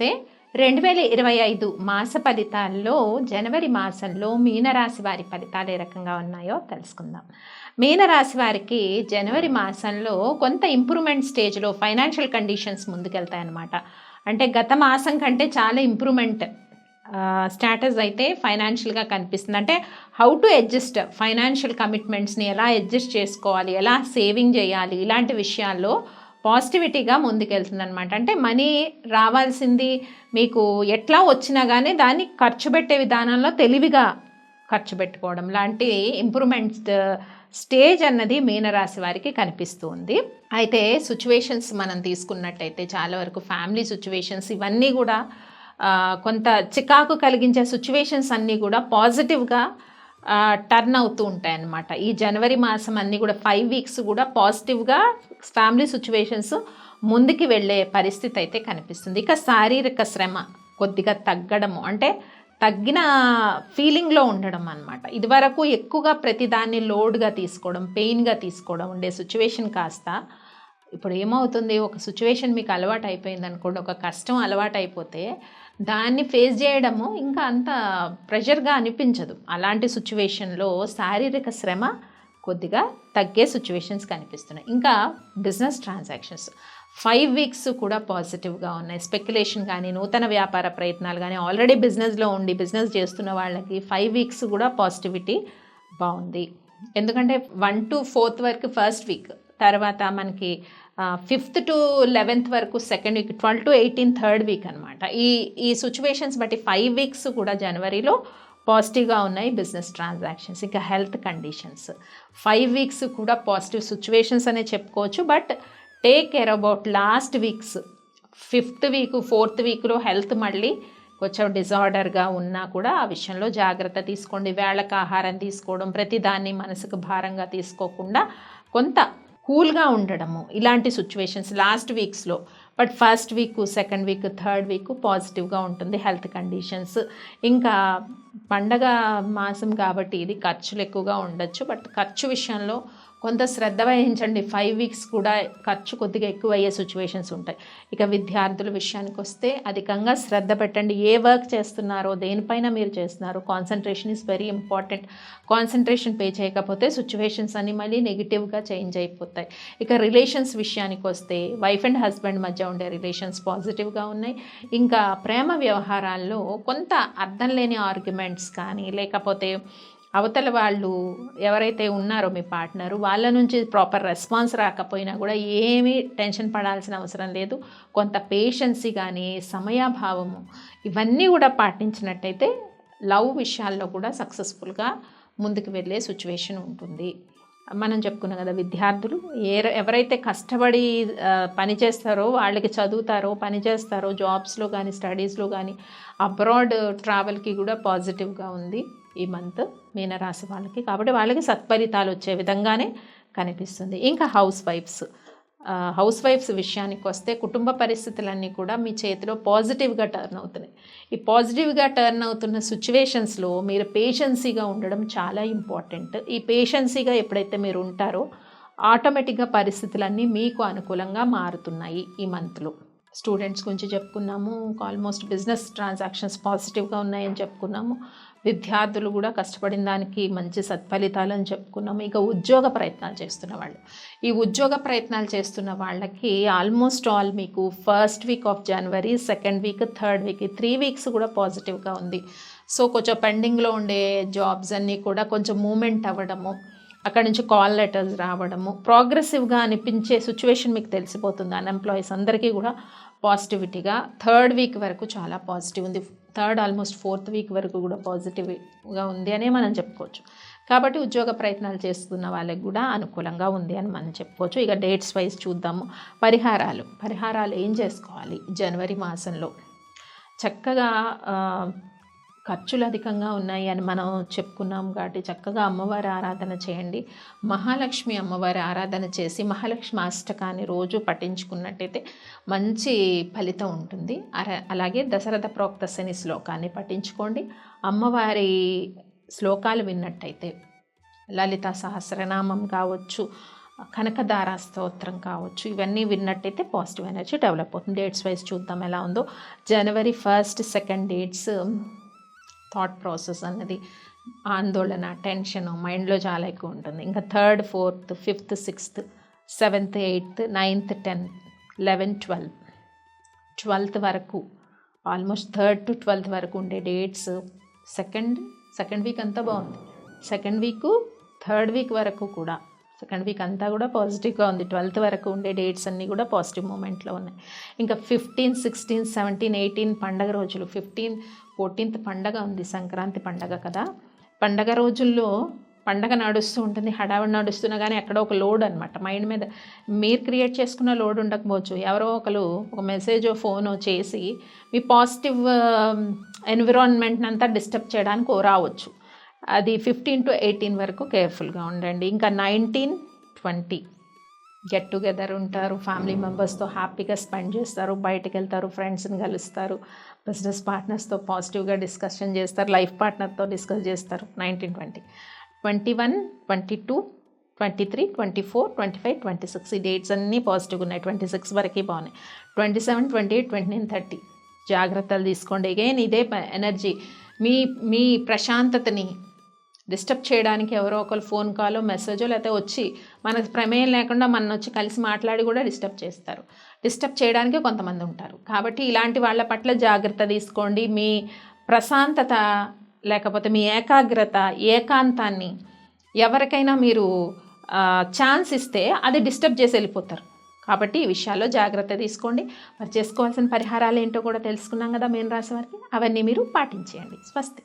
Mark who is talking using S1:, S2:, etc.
S1: వస్తే రెండు వేల ఇరవై ఐదు మాస ఫలితాల్లో జనవరి మాసంలో మీనరాశి వారి ఫలితాలు ఏ రకంగా ఉన్నాయో తెలుసుకుందాం. మీనరాశి వారికి జనవరి మాసంలో కొంత ఇంప్రూవ్మెంట్ స్టేజ్లో ఫైనాన్షియల్ కండిషన్స్ ముందుకెళ్తాయన్నమాట. అంటే గత మాసం కంటే చాలా ఇంప్రూవ్మెంట్ స్టాటస్ అయితే ఫైనాన్షియల్గా కనిపిస్తుంది. అంటే హౌ టు అడ్జస్ట్ ఫైనాన్షియల్ కమిట్మెంట్స్ని ఎలా అడ్జస్ట్ చేసుకోవాలి ఎలా సేవింగ్ చేయాలి ఇలాంటి విషయాల్లో పాజిటివిటీగా ముందుకెళ్తుంది అనమాట అంటే మనీ రావాల్సింది మీకు ఎట్లా వచ్చినా కానీ దాన్ని ఖర్చు పెట్టే విధానంలో తెలివిగా ఖర్చు పెట్టుకోవడం. లాంటి ఇంప్రూవ్మెంట్స్ స్టేజ్ అన్నది మీనరాశి వారికి కనిపిస్తూ ఉంది. అయితే సిచ్యువేషన్స్ మనం తీసుకున్నట్టయితే చాలా వరకు ఫ్యామిలీ సిచ్యువేషన్స్ ఇవన్నీ కూడా కొంత చికాకు కలిగించే సిచ్యువేషన్స్ అన్నీ కూడా పాజిటివ్గా టర్న్ అవుతూ ఉంటాయి అన్నమాట ఈ జనవరి మాసం అన్నీ కూడా ఫైవ్ వీక్స్ కూడా పాజిటివ్గా ఫ్యామిలీ సిచ్యువేషన్స్ ముందుకి వెళ్ళే పరిస్థితి అయితే కనిపిస్తుంది. ఇక శారీరక శ్రమ కొద్దిగా తగ్గడము అంటే తగ్గిన ఫీలింగ్లో ఉండడం అనమాట ఇదివరకు ఎక్కువగా ప్రతిదాన్ని లోడ్గా తీసుకోవడం పెయిన్గా తీసుకోవడం ఉండే సిచ్యువేషన్ కాస్త ఇప్పుడు ఏమవుతుంది? ఒక సిచ్యువేషన్ మీకు అలవాటు అయిపోయింది అనుకోండి ఒక కష్టం అలవాటు అయిపోతే దాన్ని ఫేస్ చేయడము ఇంకా అంత ప్రెషర్గా అనిపించదు. అలాంటి సిచ్యువేషన్లో శారీరక శ్రమ కొద్దిగా తగ్గే సిచ్యువేషన్స్ కనిపిస్తున్నాయి. ఇంకా బిజినెస్ ట్రాన్సాక్షన్స్ ఫైవ్ వీక్స్ కూడా పాజిటివ్గా ఉన్నాయి. స్పెక్యులేషన్ కానీ నూతన వ్యాపార ప్రయత్నాలు కానీ ఆల్రెడీ బిజినెస్లో ఉండి బిజినెస్ చేస్తున్న వాళ్ళకి ఫైవ్ వీక్స్ కూడా పాజిటివిటీ బాగుంది. ఎందుకంటే వన్ టు ఫోర్త్ వరకు ఫస్ట్ వీక్ తర్వాత మనకి ఫిఫ్త్ టు లెవెన్త్ వరకు second week twelve to eighteen third week అనమాట ఈ ఈ సిచ్యువేషన్స్ బట్టి ఫైవ్ వీక్స్ కూడా జనవరిలో పాజిటివ్గా ఉన్నాయి బిజినెస్ ట్రాన్సాక్షన్స్ ఇంకా హెల్త్ కండిషన్స్ ఫైవ్ వీక్స్ కూడా పాజిటివ్ సిచ్యువేషన్స్ అనే చెప్పుకోవచ్చు but take care about last weeks fifth week fourth వీక్లో హెల్త్ మళ్ళీ కొంచెం డిజార్డర్గా ఉన్నా కూడా ఆ విషయంలో జాగ్రత్త తీసుకోండి. వేళకు ఆహారం తీసుకోవడం ప్రతిదాన్ని మనసుకు భారంగా తీసుకోకుండా కొంత కూల్గా ఉండడము ఇలాంటి situations last వీక్స్లో. But first week second week third week పాజిటివ్గా ఉంటుంది హెల్త్ కండిషన్స్. ఇంకా పండగ మాసం కాబట్టి ఇది ఖర్చులు ఎక్కువగా ఉండొచ్చు. బట్ ఖర్చు విషయంలో కొంత శ్రద్ధ వహించండి. ఫైవ్ వీక్స్ కూడా ఖర్చు కొద్దిగా ఎక్కువ అయ్యే సిచ్యువేషన్స్ ఉంటాయి. ఇక విద్యార్థుల విషయానికి వస్తే అధికంగా శ్రద్ధ పెట్టండి. ఏ వర్క్ చేస్తున్నారో దేనిపైన మీరు చేస్తున్నారో? Concentration is very important concentration pay చేయకపోతే సిచ్యువేషన్స్ అన్ని మళ్ళీ నెగిటివ్గా చేంజ్ అయిపోతాయి. ఇక రిలేషన్స్ విషయానికి వస్తే వైఫ్ అండ్ హస్బెండ్ మధ్య ఉండే రిలేషన్స్ పాజిటివ్గా ఉన్నాయి. ఇంకా ప్రేమ వ్యవహారాల్లో కొంత అర్థం లేని ఆర్గ్యుమెంట్స్ కానీ లేకపోతే అవతల వాళ్ళు ఎవరైతే ఉన్నారో మీ పార్ట్నరు వాళ్ళ నుంచి ప్రాపర్ రెస్పాన్స్ రాకపోయినా కూడా ఏమీ టెన్షన్ పడాల్సిన అవసరం లేదు. కొంత పేషెన్సీ కానీ సమయాభావము ఇవన్నీ కూడా పాటించినట్టయితే లవ్ విషయాల్లో కూడా సక్సెస్ఫుల్గా ముందుకు వెళ్ళే సిచ్యువేషన్ ఉంటుంది. మనం చెప్పుకున్నాం కదా విద్యార్థులు ఏ ఎవరైతే కష్టపడి పని చేస్తారో వాళ్ళకి చదువుతారో పని చేస్తారో జాబ్స్లో కానీ స్టడీస్లో కానీ అబ్రాడ్ ట్రావెల్కి కూడా పాజిటివ్గా ఉంది. ఈ మంత్ మీనరాశి వాళ్ళకి. కాబట్టి వాళ్ళకి సత్ఫలితాలు వచ్చే విధంగానే కనిపిస్తుంది. ఇంకా హౌస్ వైఫ్స్ హౌస్ వైఫ్స్ విషయానికి వస్తే కుటుంబ పరిస్థితులన్నీ కూడా మీ చేతిలో పాజిటివ్గా టర్న్ అవుతున్నాయి. ఈ పాజిటివ్గా టర్న్ అవుతున్న సిచ్యువేషన్స్లో మీరు పేషెన్సీగా ఉండడం చాలా ఇంపార్టెంట్ ఈ పేషెన్సీగా ఎప్పుడైతే మీరు ఉంటారో ఆటోమేటిక్గా పరిస్థితులన్నీ మీకు అనుకూలంగా మారుతున్నాయి ఈ మంత్లో స్టూడెంట్స్ గురించి చెప్పుకున్నాము ఆల్మోస్ట్ బిజినెస్ ట్రాన్సాక్షన్స్ పాజిటివ్గా ఉన్నాయని చెప్పుకున్నాము. విద్యార్థులు కూడా కష్టపడిన దానికి మంచి సత్ఫలితాలని చెప్పుకున్నాము. ఇక ఉద్యోగ ప్రయత్నాలు చేస్తున్న వాళ్ళు. ఈ ఉద్యోగ ప్రయత్నాలు చేస్తున్న వాళ్ళకి ఆల్మోస్ట్ ఆల్ మీకు first week of January second week third week ఈ త్రీ వీక్స్ కూడా పాజిటివ్గా ఉంది. సో కొంచెం పెండింగ్లో ఉండే జాబ్స్ అన్నీ కూడా కొంచెం మూమెంట్ అవ్వడము అక్కడ నుంచి కాల్ లెటర్స్ రావడము ప్రోగ్రెసివ్గా అనిపించే సిచ్యువేషన్ మీకు తెలిసిపోతుంది. అన్ఎంప్లాయీస్ అందరికీ కూడా పాజిటివిటీగా థర్డ్ వీక్ వరకు చాలా పాజిటివ్ ఉంది. థర్డ్ ఆల్మోస్ట్ ఫోర్త్ వీక్ వరకు కూడా పాజిటివ్గా ఉంది అనే మనం చెప్పుకోవచ్చు. కాబట్టి ఉద్యోగ ప్రయత్నాలు చేస్తున్న వాళ్ళకి కూడా అనుకూలంగా ఉంది అని మనం చెప్పుకోవచ్చు. ఇక డేట్స్ వైజ్ చూద్దాము. పరిహారాలు. పరిహారాలు ఏం చేసుకోవాలి? జనవరి మాసంలో. చక్కగా ఖర్చులు అధికంగా ఉన్నాయి అని మనం చెప్పుకున్నాం కాబట్టి చక్కగా అమ్మవారి ఆరాధన చేయండి. మహాలక్ష్మి అమ్మవారి ఆరాధన చేసి మహాలక్ష్మి అష్టకాన్ని రోజు పఠించుకున్నట్టయితే మంచి ఫలితం ఉంటుంది. అర- అలాగే దశరథ ప్రోక్త శని శ్లోకాన్ని పఠించుకోండి. అమ్మవారి శ్లోకాలు విన్నట్టయితే లలిత సహస్రనామం కావచ్చు కనకదార స్తోత్రం కావచ్చు ఇవన్నీ విన్నట్టయితే పాజిటివ్ ఎనర్జీ డెవలప్ అవుతుంది. డేట్స్ వైజ్ చూద్దాం ఎలా ఉందో. January first second dates thought process అన్నది ఆందోళన టెన్షన్ మైండ్లో చాలా ఎక్కువ ఉంటుంది. ఇంకా third fourth fifth sixth seventh eighth ninth tenth eleven twelve twelfth వరకు ఆల్మోస్ట్ థర్డ్ టు ట్వెల్త్ వరకు ఉండే డేట్స్ సెకండ్ సెకండ్ వీక్ అంతా బాగుంది. సెకండ్ వీక్ థర్డ్ వీక్ వరకు కూడా సెకండ్ వీక్ అంతా కూడా పాజిటివ్గా ఉంది. ట్వెల్త్ వరకు ఉండే డేట్స్ అన్నీ కూడా పాజిటివ్ మూమెంట్లో ఉన్నాయి. ఇంకా ఫిఫ్టీన్ సిక్స్టీన్ సెవెంటీన్ ఎయిటీన్ పండగ రోజులు. ఫిఫ్టీన్ ఫోర్టీన్త్ పండగ ఉంది. సంక్రాంతి పండగ కదా. పండగ రోజుల్లో పండగ నడుస్తూ ఉంటుంది. హడావిడి నడుస్తున్నా కానీ ఎక్కడో ఒక లోడ్ అనమాట మైండ్ మీద మీరు క్రియేట్ చేసుకున్న లోడ్ ఉండకపోవచ్చు. ఎవరో ఒకరు ఒక మెసేజ్ ఫోనో చేసి మీ పాజిటివ్ ఎన్విరాన్మెంట్ అంతా డిస్టర్బ్ చేయడానికి రావచ్చు. అది ఫిఫ్టీన్ టు ఎయిటీన్ వరకు కేర్ఫుల్గా ఉండండి. ఇంకా నైన్టీన్ ట్వంటీ గెట్ టుగెదర్ ఉంటారు ఫ్యామిలీ మెంబర్స్తో హ్యాపీగా స్పెండ్ చేస్తారు బయటకు వెళ్తారు ఫ్రెండ్స్ని కలుస్తారు బిజినెస్ పార్ట్నర్స్తో పాజిటివ్గా డిస్కషన్ చేస్తారు లైఫ్ పార్ట్నర్తో డిస్కస్ చేస్తారు nineteen twenty twenty one twenty two twenty three twenty four twenty five twenty six ఈ డేట్స్ అన్నీ పాజిటివ్గా ఉన్నాయి. ట్వంటీ సిక్స్ వరకు బాగున్నాయి. Twenty seven twenty eight twenty nine thirty జాగ్రత్తలు తీసుకోండి. అగైన్ ఇదే ఎనర్జీ మీ మీ ప్రశాంతతని డిస్టర్బ్ చేయడానికి ఎవరో ఒకరు ఫోన్ కాలో మెసేజో లేకపోతే వచ్చి మన ప్రమేయం లేకుండా మన వచ్చి కలిసి మాట్లాడి కూడా డిస్టర్బ్ చేస్తారు. డిస్టర్బ్ చేయడానికి కొంతమంది ఉంటారు. కాబట్టి ఇలాంటి వాళ్ళ పట్ల జాగ్రత్త తీసుకోండి. మీ ప్రశాంతత లేకపోతే మీ ఏకాగ్రత ఏకాంతాన్ని ఎవరికైనా మీరు ఛాన్స్ ఇస్తే అది డిస్టర్బ్ చేసి వెళ్ళిపోతారు. కాబట్టి ఈ విషయాల్లో జాగ్రత్త తీసుకోండి. మరి చేసుకోవాల్సిన పరిహారాలు ఏంటో కూడా తెలుసుకున్నాం కదా మేము రాశి వారికి. అవన్నీ మీరు పాటించేయండి. స్వస్తి.